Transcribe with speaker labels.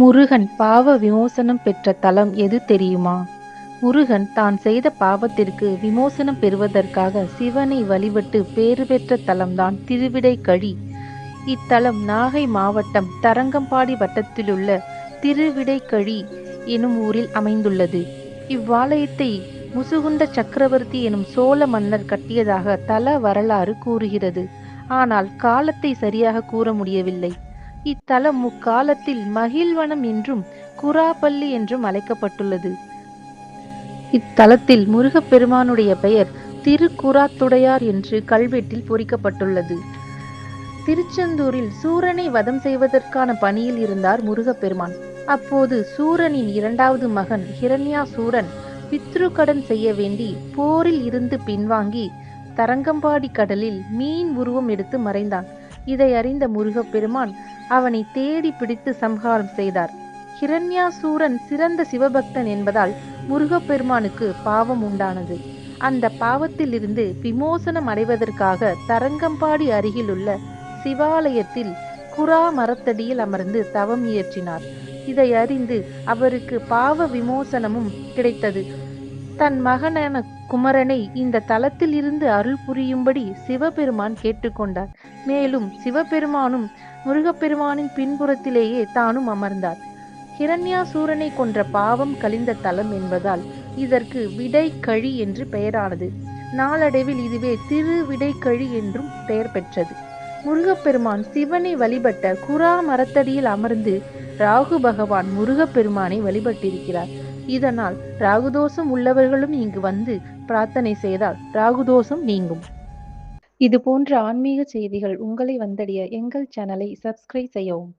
Speaker 1: முருகன் பாவ விமோசனம் பெற்ற தலம் எது தெரியுமா? முருகன் தான் செய்த பாவத்திற்கு விமோசனம் பெறுவதற்காக சிவனை வழிபட்டு பேறு பெற்ற தலம்தான் திருவிடைக்கழி இத்தலம் நாகை மாவட்டம் தரங்கம்பாடி வட்டத்திலுள்ள திருவிடைக்கழி எனும் ஊரில் அமைந்துள்ளது. இவ்வாலயத்தை முசுகுண்ட சக்கரவர்த்தி எனும் சோழ மன்னர் கட்டியதாக தல வரலாறு கூறுகிறது. ஆனால் காலத்தை சரியாக கூற முடியவில்லை. இத்தலம் முக்காலத்தில் மகிழ்வனம் என்றும் குராப்பள்ளி என்றும் அழைக்கப்பட்டுள்ளது. இத்தலத்தில் முருகப்பெருமானுடைய பெயர் திருக்குராத்துடையார் என்று கல்வெட்டில் பொறிக்கப்பட்டுள்ளது. திருச்செந்தூரில் சூரனை வதம் செய்வதற்கான பணியில் இருந்தார் முருகப்பெருமான். அப்போது சூரனின் இரண்டாவது மகன் ஹிரண்யா சூரன் பித்ருக்கடன் செய்ய வேண்டி போரில் இருந்து பின்வாங்கி தரங்கம்பாடி கடலில் மீன் உருவம் எடுத்து மறைந்தான். இதை அறிந்த முருகப்பெருமான் அவனை தேடி பிடித்து சம்ஹாரம் செய்தார். ஹிரண்யாசூரன் சிறந்த சிவபக்தன் என்பதால் முருகப்பெருமானுக்கு பாவம் உண்டானது. அந்த பாவத்திலிருந்து விமோசனம் அடைவதற்காக தரங்கம்பாடி அருகிலுள்ள சிவாலயத்தில் குரா மரத்தடியில் அமர்ந்து தவம் இயற்றினார். இதை அறிந்து அவருக்கு பாவ விமோசனமும் கிடைத்தது. தன் மகனான குமரனை இந்த தலத்தில் இருந்து அருள் புரியும்படி சிவபெருமான் கேட்டுக்கொண்டார். மேலும் சிவபெருமானும் முருகப்பெருமானின் பின்புறத்திலேயே தானும் அமர்ந்தார். ஹிரண்யாசூரனை கொன்ற பாவம் கழிந்த தலம் என்பதால் இதற்கு விடைக்கழி என்று பெயரானது. நாளடைவில் இதுவே திரு விடைக்கழி என்றும் பெயர் பெற்றது. முருகப்பெருமான் சிவனை வழிபட்ட குரா மரத்தடியில் அமர்ந்து ராகு பகவான் முருகப்பெருமானை வழிபட்டிருக்கிறார். இதனால் ராகுதோஷம் உள்ளவர்களும் இங்கு வந்து பிரார்த்தனை செய்தால் ராகுதோஷம் நீங்கும். இது போன்ற ஆன்மீக செய்திகள் உங்களை வந்தடைய எங்கள் சேனலை சப்ஸ்கிரைப் செய்யவும்.